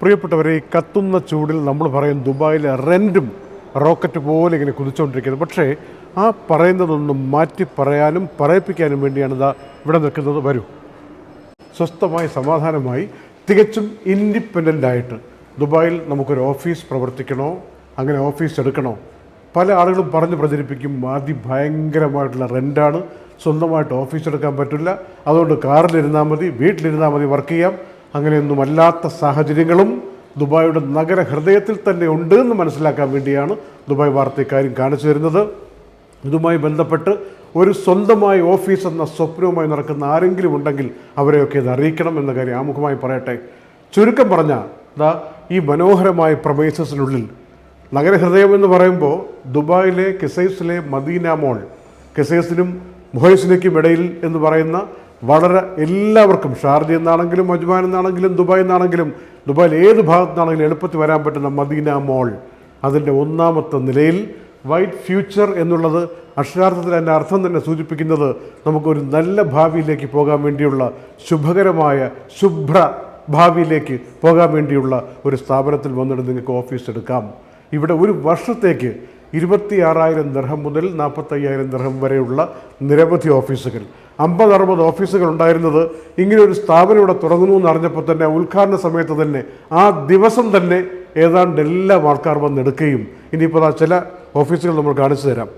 പ്രിയപ്പെട്ടവരെ ഈ കത്തുന്ന ചൂടിൽ നമ്മൾ പറയും ദുബായിലെ റെന്റും റോക്കറ്റ് പോലെ ഇങ്ങനെ കുതിച്ചുകൊണ്ടിരിക്കുന്നത് പക്ഷേ ആ പറയുന്നതൊന്നും മാറ്റി പറയാനും പറയിപ്പിക്കാനും വേണ്ടിയാണ് ഇതാ ഇവിടെ നിൽക്കുന്നത്. വരൂ. സ്വസ്ഥമായി സമാധാനമായി തികച്ചും ഇൻഡിപെൻഡന്റ് ആയിട്ട് ദുബായിൽ നമുക്കൊരു ഓഫീസ് പ്രവർത്തിക്കണോ? അങ്ങനെ ഓഫീസ് എടുക്കണോ? പല ആളുകളും പറഞ്ഞ് പ്രചരിപ്പിക്കും അതിഭയങ്കരമായിട്ടുള്ള റെന്റാണ് സ്വന്തമായിട്ട് ഓഫീസ് എടുക്കാൻ പറ്റില്ല. അതുകൊണ്ട് കാറിലിരുന്നാൽ മതി വീട്ടിലിരുന്നാൽ മതി വർക്ക് ചെയ്യാം. അങ്ങനെയൊന്നും അല്ലാത്ത സാഹചര്യങ്ങളും ദുബായിയുടെ നഗര ഹൃദയത്തിൽ തന്നെ ഉണ്ട് എന്ന് മനസ്സിലാക്കാൻ വേണ്ടിയാണ് ദുബായ് വാർത്ത ഇക്കാര്യം കാണിച്ചു തരുന്നത്. ഇതുമായി ബന്ധപ്പെട്ട് ഒരു സ്വന്തമായി ഓഫീസ് എന്ന സ്വപ്നവുമായി നടക്കുന്ന ആരെങ്കിലും ഉണ്ടെങ്കിൽ അവരെയൊക്കെ ഇത് അറിയിക്കണം എന്ന കാര്യം ആമുഖമായി പറയട്ടെ. ചുരുക്കം പറഞ്ഞാൽ ഈ മനോഹരമായ പ്രമേസസിനുള്ളിൽ നഗരഹൃദയം എന്ന് പറയുമ്പോൾ ദുബായിലെ കെസൈസിലെ മദീന മോൾ കെസൈസിനും മുഹൈസിനയ്ക്കും ഇടയിൽ എന്ന് പറയുന്ന വളരെ എല്ലാവർക്കും ഷാർജ എന്നാണെങ്കിലും അജ്മാൻ എന്നാണെങ്കിലും ദുബായ് എന്നാണെങ്കിലും ദുബായിൽ ഏത് ഭാഗത്തു നിന്നാണെങ്കിലും എളുപ്പത്തിൽ വരാൻ പറ്റുന്ന മദീന മോൾ. അതിന്റെ ഒന്നാമത്തെ നിലയിൽ വൈറ്റ് ഫ്യൂച്ചർ എന്നുള്ളത് അക്ഷരാർത്ഥത്തിൽ അതിന്റെ അർത്ഥം തന്നെ സൂചിപ്പിക്കുന്നത് നമുക്കൊരു നല്ല ഭാവിയിലേക്ക് പോകാൻ വേണ്ടിയുള്ള ശുഭകരമായ ശുഭ്ര ഭാവിയിലേക്ക് പോകാൻ വേണ്ടിയുള്ള ഒരു സ്ഥാപനത്തിൽ വന്നിട്ട് നിങ്ങൾക്ക് ഓഫീസ് എടുക്കാം. ഇവിടെ ഒരു വർഷത്തേക്ക് ഇരുപത്തി ആറായിരം ദർഹം മുതൽ നാൽപ്പത്തയ്യായിരം ദർഹം വരെയുള്ള നിരവധി ഓഫീസുകൾ. അമ്പത് അറുപത് ഓഫീസുകൾ ഉണ്ടായിരുന്നത് ഇങ്ങനെ ഒരു സ്ഥാപനം ഇവിടെ തുടങ്ങുന്നു എന്ന് അറിഞ്ഞപ്പോൾ തന്നെ ഉദ്ഘാടന സമയത്ത് തന്നെ ആ ദിവസം തന്നെ ഏതാണ്ട് എല്ലാ ആൾക്കാർ വന്നെടുക്കുകയും ഇനിയിപ്പോൾ ആ ചില ഓഫീസുകൾ നമ്മൾ കാണിച്ചു തരാം.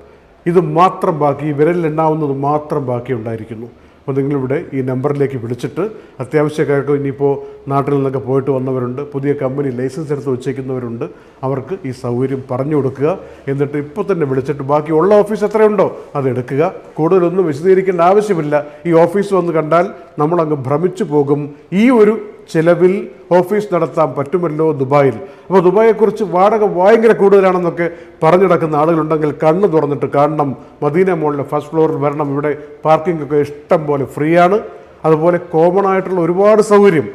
ഇത് മാത്രം ബാക്കി വിരലിലെണ്ണാവുന്നത് മാത്രം ബാക്കി ഉണ്ടായിരിക്കുന്നു അപ്പോൾ നിങ്ങളിവിടെ ഈ നമ്പറിലേക്ക് വിളിച്ചിട്ട് അത്യാവശ്യക്കാർക്ക് ഇനിയിപ്പോൾ നാട്ടിൽ നിന്നൊക്കെ പോയിട്ട് വന്നവരുണ്ട് പുതിയ കമ്പനി ലൈസൻസ് എടുത്ത് വെച്ചേക്കുന്നവരുണ്ട് അവർക്ക് ഈ സൗകര്യം പറഞ്ഞു കൊടുക്കുക. എന്നിട്ട് ഇപ്പോൾ തന്നെ വിളിച്ചിട്ട് ബാക്കിയുള്ള ഓഫീസ് എത്രയുണ്ടോ അത് എടുക്കുക. കൂടുതലൊന്നും വിശദീകരിക്കേണ്ട ആവശ്യമില്ല. ഈ ഓഫീസ് വന്ന് കണ്ടാൽ നമ്മളങ്ങ് ഭ്രമിച്ചു പോകും. ഈ ഒരു ചിലവിൽ ഓഫീസ് നടത്താൻ പറ്റുമല്ലോ ദുബായിൽ. അപ്പോൾ ദുബായെക്കുറിച്ച് വാടക ഭയങ്കര കൂടുതലാണെന്നൊക്കെ പറഞ്ഞു നടക്കുന്ന ആളുകളുണ്ടെങ്കിൽ കണ്ണ് തുറന്നിട്ട് കാണണം. മദീന മോളിലെ ഫസ്റ്റ് ഫ്ലോറിൽ വരണം. ഇവിടെ പാർക്കിംഗ് ഒക്കെ ഇഷ്ടം പോലെ ഫ്രീ ആണ് അതുപോലെ കോമൺ ആയിട്ടുള്ള ഒരുപാട് സൗകര്യം.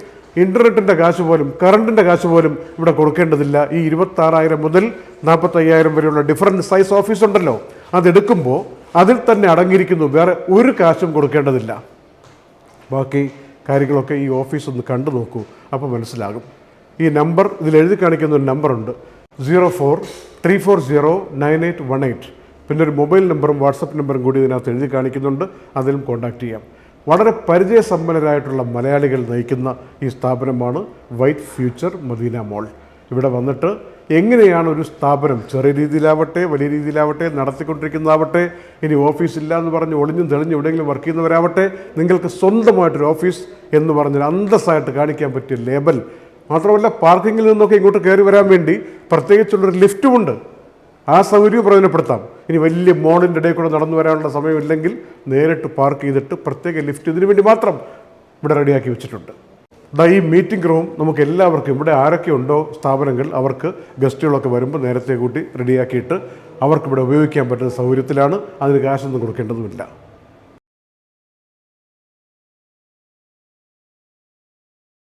ഇന്റർനെറ്റിന്റെ കാശ് പോലും കറണ്ടിന്റെ കാശ് പോലും ഇവിടെ കൊടുക്കേണ്ടതില്ല. ഈ ഇരുപത്താറായിരം മുതൽ നാൽപ്പത്തയ്യായിരം വരെയുള്ള ഡിഫറന്റ് സൈസ് ഓഫീസ് ഉണ്ടല്ലോ. അതെടുക്കുമ്പോൾ അതിൽ തന്നെ അടങ്ങിയിരിക്കുന്നു. വേറെ ഒരു കാശും കൊടുക്കേണ്ടതില്ല. ബാക്കി കാര്യങ്ങളൊക്കെ ഈ ഓഫീസ് ഒന്ന് കണ്ടു നോക്കൂ അപ്പോൾ മനസ്സിലാകും. ഈ നമ്പർ ഇതിൽ എഴുതി കാണിക്കുന്ന ഒരു നമ്പറുണ്ട്. Zero four three four zero nine eight one eight. പിന്നെ ഒരു മൊബൈൽ നമ്പറും വാട്സപ്പ് നമ്പറും കൂടി ഇതിനകത്ത് എഴുതി കാണിക്കുന്നുണ്ട്. അതിലും കോൺടാക്ട് ചെയ്യാം. വളരെ പരിചയസമ്പന്നരായിട്ടുള്ള മലയാളികൾ നയിക്കുന്ന ഈ സ്ഥാപനമാണ് വൈറ്റ് ഫ്യൂച്ചർ മദീന മോൾ. ഇവിടെ വന്നിട്ട് എങ്ങനെയാണ് ഒരു സ്ഥാപനം ചെറിയ രീതിയിലാവട്ടെ വലിയ രീതിയിലാവട്ടെ നടത്തിക്കൊണ്ടിരിക്കുന്നതാവട്ടെ ഇനി ഓഫീസ് ഇല്ല എന്ന് പറഞ്ഞ് ഒളിഞ്ഞും തെളിഞ്ഞും എവിടെയെങ്കിലും വർക്ക് ചെയ്യുന്നവരാവട്ടെ നിങ്ങൾക്ക് സ്വന്തമായിട്ടൊരു ഓഫീസ് എന്ന് പറഞ്ഞൊരു അന്തസ്സായിട്ട് കാണിക്കാൻ പറ്റിയ ലേബൽ. മാത്രമല്ല പാർക്കിങ്ങിൽ നിന്നൊക്കെ ഇങ്ങോട്ട് കയറി വരാൻ വേണ്ടി പ്രത്യേകിച്ചുള്ളൊരു ലിഫ്റ്റുമുണ്ട് ആ സൗകര്യം പ്രയോജനപ്പെടുത്താം. ഇനി വലിയ മോളിന്റെ ഇടയിൽ കൂടെ നടന്നു വരാനുള്ള സമയമില്ലെങ്കിൽ നേരിട്ട് പാർക്ക് ചെയ്തിട്ട് പ്രത്യേക ലിഫ്റ്റ് ഇതിനു വേണ്ടി മാത്രം ഇവിടെ റെഡിയാക്കി വെച്ചിട്ടുണ്ട്. ദാ ഈ മീറ്റിംഗ് റൂം നമുക്ക് എല്ലാവർക്കും ഇവിടെ ആരൊക്കെ ഉണ്ടോ സ്ഥാപനങ്ങൾ അവർക്ക് ഗസ്റ്റുകളൊക്കെ വരുമ്പോൾ നേരത്തെ കൂട്ടി റെഡിയാക്കിയിട്ട് അവർക്കിവിടെ ഉപയോഗിക്കാൻ പറ്റുന്ന സൗകര്യത്തിലാണ്. അതിന് കാശൊന്നും കൊടുക്കേണ്ടതുമില്ല.